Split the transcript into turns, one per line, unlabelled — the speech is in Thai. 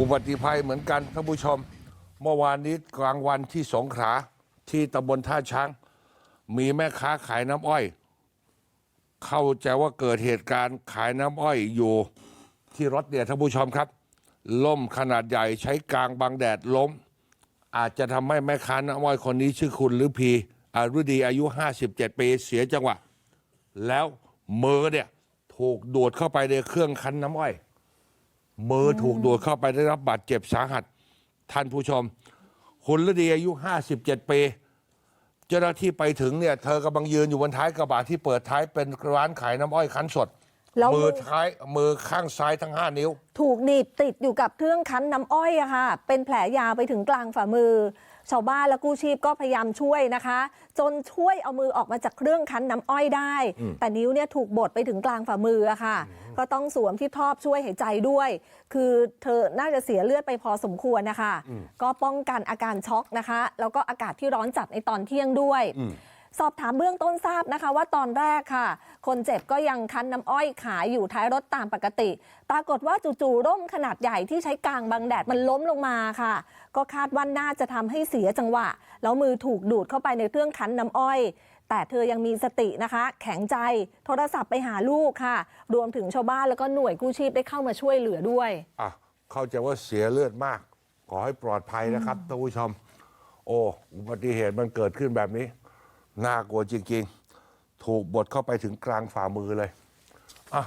อุบัติภัยเหมือนกันท่านผู้ชม เมื่อวานนี้กลางวันที่สงขลาที่ตำบลท่าช้าง มีแม่ค้าขายน้ำอ้อย เข้าใจว่าเกิดเหตุการณ์ขายน้ำอ้อยอยู่ที่รถเนี่ยท่านผู้ชมครับ ล่มขนาดใหญ่ใช้กลางบังแดดล้ม อาจจะทำให้แม่ค้าน้ำอ้อยคนนี้ชื่อคุณหรือพีอารุดีอายุ 57 ปีเสียจังหวะ แล้วมือเนี่ยถูกดูดเข้าไปในเครื่องคั้นน้ำอ้อย มือถูกดูดเข้าไปได้รับบาดเจ็บสาหัส ท่านผู้ชม คุณฤดีอายุ 57 ปีเจ้าหน้าที่ไปถึงเนี่ย เธอกำลังยืนอยู่บนท้ายกระบะที่เปิดท้ายเป็นร้านขายน้ำอ้อยคั้นสด
แล้ว
มื
มื
อ
อ
ท้ายมือข้างซ้ายทั้ง 5 นิ้ว
ถูกหนีบติดอยู่กับเครื่องคั้นน้ำอ้อยอะค่ะ เป็นแผลยาวไปถึงกลางฝ่ามือ ชาวบ้านและกู้ชีพก็พยายามช่วยนะคะ จนช่วยเอามือออกมาจากเครื่องคั้นน้ำอ้อยได้ แต่นิ้วเนี่ยถูกบดไปถึงกลางฝ่ามืออะค่ะ ก็ต้องสวมที่ทอบช่วยหายใจด้วย คือเธอน่าจะเสียเลือดไปพอสมควรนะคะ ก็ป้องกันอาการช็อกนะคะ แล้วก็อากาศที่ร้อนจัดในตอนเที่ยงด้วย สอบถามเบื้องต้นทราบนะคะว่าตอนแรกค่ะ คนเจ็บก็ยังคั้นน้ำอ้อยขายอยู่ท้ายรถตามปกติ ปรากฏว่าจู่ๆร่มขนาดใหญ่ที่ใช้กลางบังแดดมันล้มลงมาค่ะ ก็คาดว่าน่าจะทำให้เสียจังหวะ แล้วมือถูกดูดเข้าไปในเครื่องคั้นน้ำอ้อย แต่เธอยังมีสตินะคะ แข็งใจโทรศัพท์ไปหาลูกค่ะ รวมถึงชาวบ้านแล้วก็หน่วยกู้ชีพได้เข้ามาช่วยเหลือด้วย
อะเข้าใจว่าเสียเลือดมาก ขอให้ปลอดภัยนะครับท่านผู้ชม โอ้อุบัติเหตุมันเกิดขึ้นแบบนี้ น่ากลัวจริง ๆ ถูกบดเข้าไปถึงกลางฝ่ามือเลยอะ